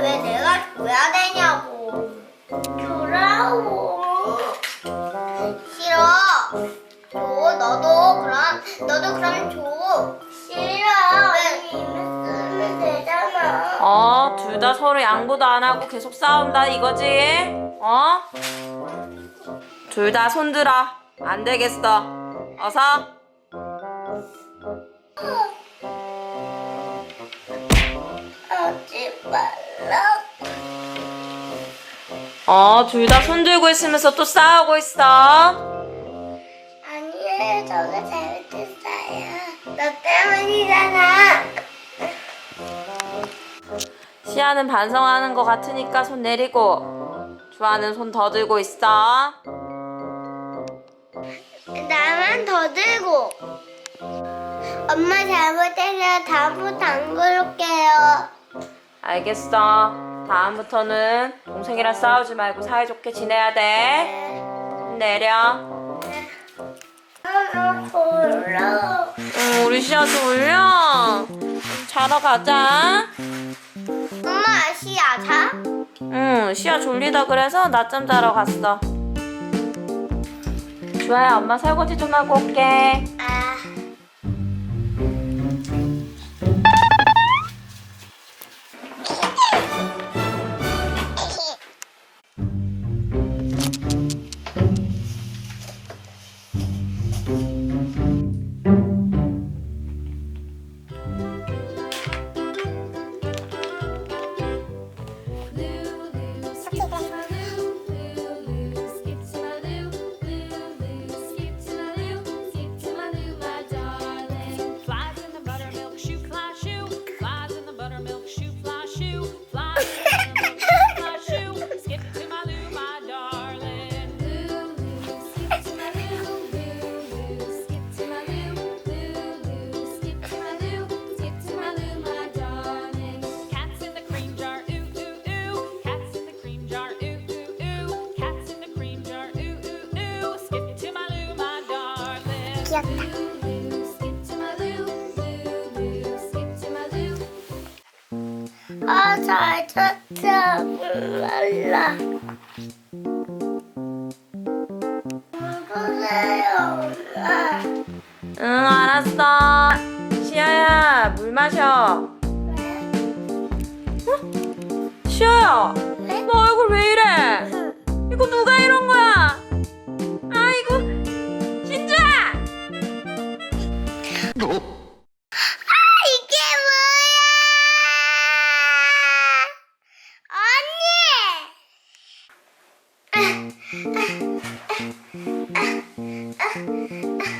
왜 내가 줘야 되냐고. 줘라고 싫어. 줘, 너도 그럼, 너도 그럼 줘. 싫어. 어, 둘 다 서로 양보도 안 하고 계속 싸운다 이거지? 어? 둘 다 손들어. 안 되겠어. 어서. 아지 말. 어, 둘 다 손 들고 있으면서 또 싸우고 있어. 아니에요, 저가 잘못했어요. 너 때문이잖아. 시아는 반성하는 것 같으니까 손 내리고. 주아는 손 더 들고 있어. 나만 더 들고. 엄마 잘못해서 다음부터 안 그럴게요. 알겠어. 다음부터는 동생이랑 싸우지 말고 사이좋게 지내야 돼. 손 내려. 응, 우리 시아 졸려. 자러 가자. 엄마 아시아 자? 응, 시아 졸리다 그래서 낮잠 자러 갔어. 주아야, 엄마 설거지 좀 하고 올게. 귀엽다. 아, 잘 쳤다. 몰라. 엄마? 응, 알았어. 시아야, 물 마셔. 왜? 시아야, 왜? 너 얼굴 왜 이래? 이거 누가 이런 거야?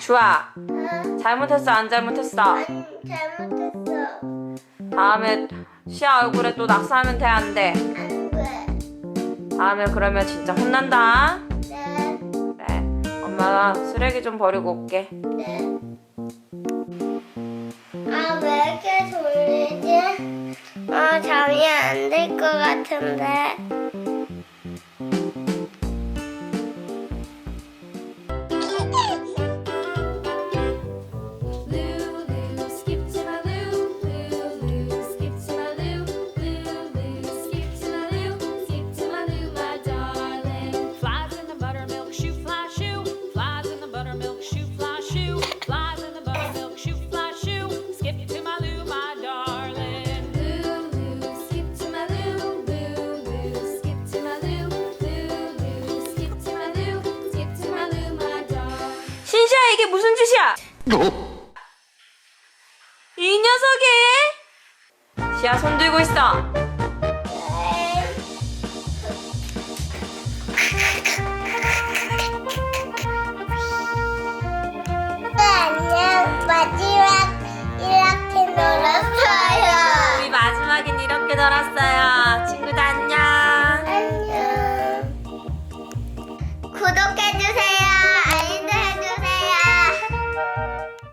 주아! 잘못했어, 안 잘못했어? 잘못했어. 다음에 시아 얼굴에 또 낙서하면 돼, 안 돼? 안 돼. 다음에 그러면 진짜 혼난다. 네, 그래, 엄마가 쓰레기 좀 버리고 올게. 네. 아, 왜 이렇게 졸리지? 아, 잠이 안 들 것 같은데. 이게 무슨 짓이야? 어? 이 녀석이! 지아 손 들고 있어. 네, 안녕, 마지